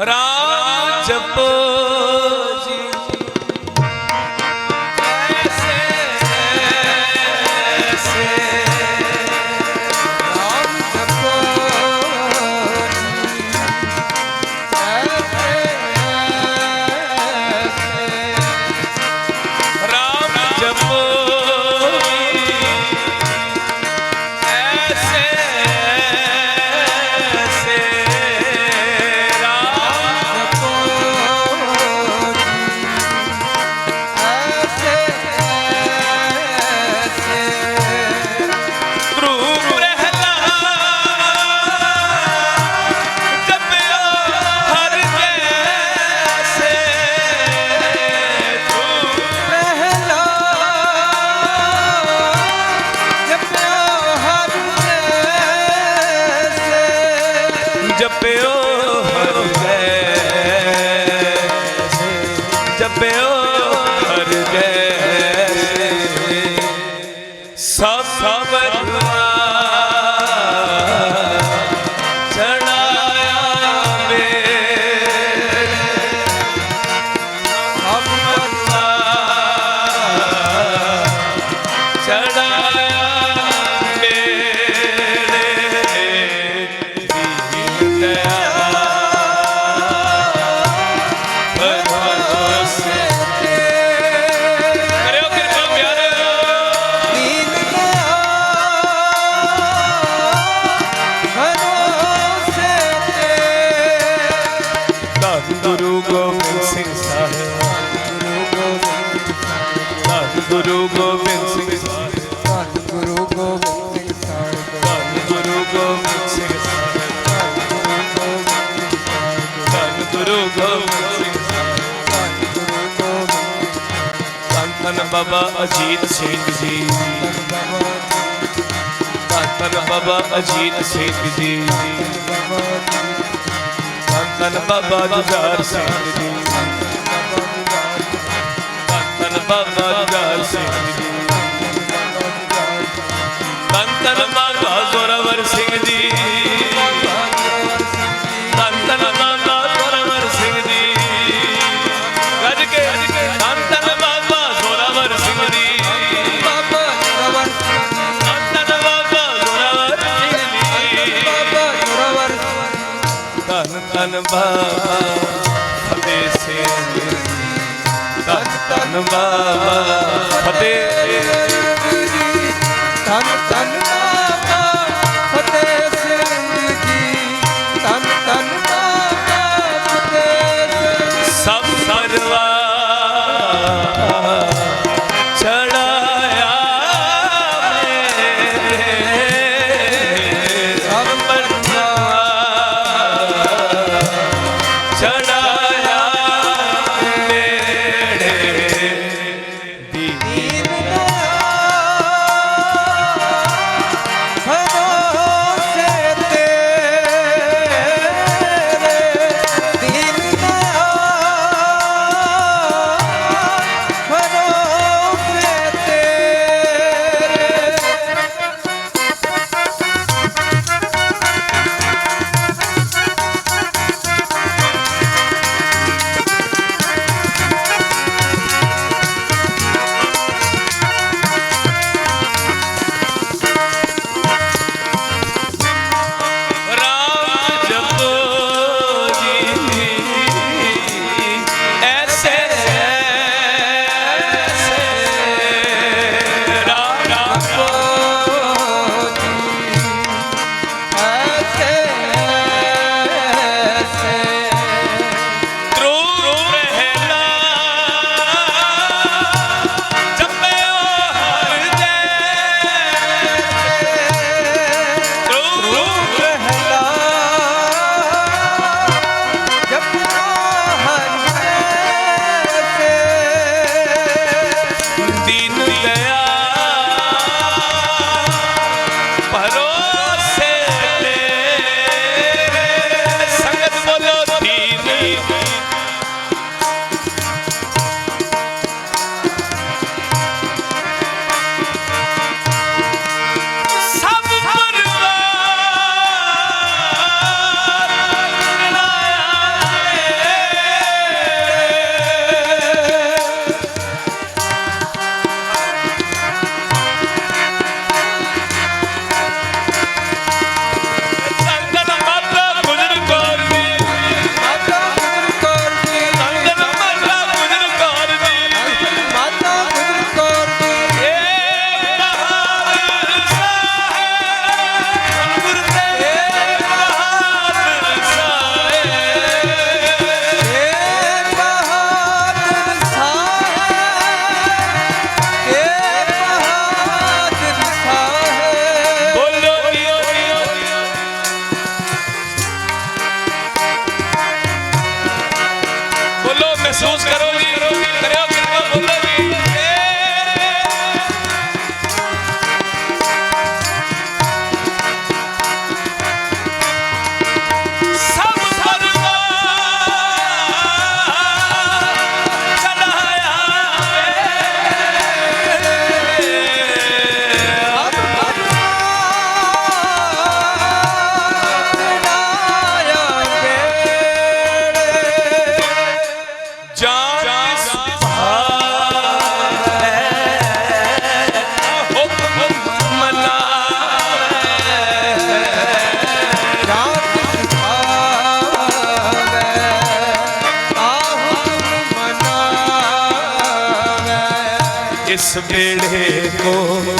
राम जपो ਗੋਬਿੰਦ ਸਿੰਘ ਸਾਹਿਬ। ਧੰਨ ਗੁਰੂ ਗੋਬਿੰਦ ਸਿੰਘ ਸਾਹਿਬ। ਧੰਨ ਗੁਰੂ ਗੋਬਿੰਦ ਸਿੰਘ ਸਾਹਿਬ। ਧੰਨ ਗੁਰੂ ਗੋਬਿੰਦ ਸਿੰਘ ਸਾਹਿਬ। ਧੰਨ ਗੁਰੂ ਗੋਬਿੰਦ ਸਿੰਘ ਸਾਹਿਬ ਧੰਨ ਬਾਬਾ ਅਜੀਤ ਸਿੰਘ ਜੀ ਧੰਨ ਬਾਬਾ ਅਜੀਤ ਸਿੰਘ ਜੀ ਧੰਨ ਬਾਬਾ ਜੁਝਾਰ ਸਿੰਘ ਜੀ ਧੰਨ ਬਾਬਾ ਜੁਝਾਰ ਸਿੰਘ ਜੀ ਧੰਨ ਬਾਬਾ ਜ਼ੋਰਾਵਰ ਸਿੰਘ ਬਾਬਾ ਸਭੇ ਸੇ ਤਨ बेड़े को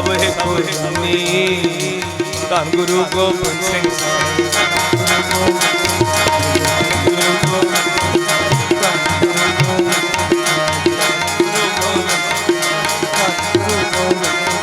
ਸਭੇ ਪੁੰਨੀ ਧੰਨ ਗੁਰੂ ਗੋਬਿੰਦ ਸਿੰਘ ਗੁਰੂ ਗੋਬਿੰਦ Thank.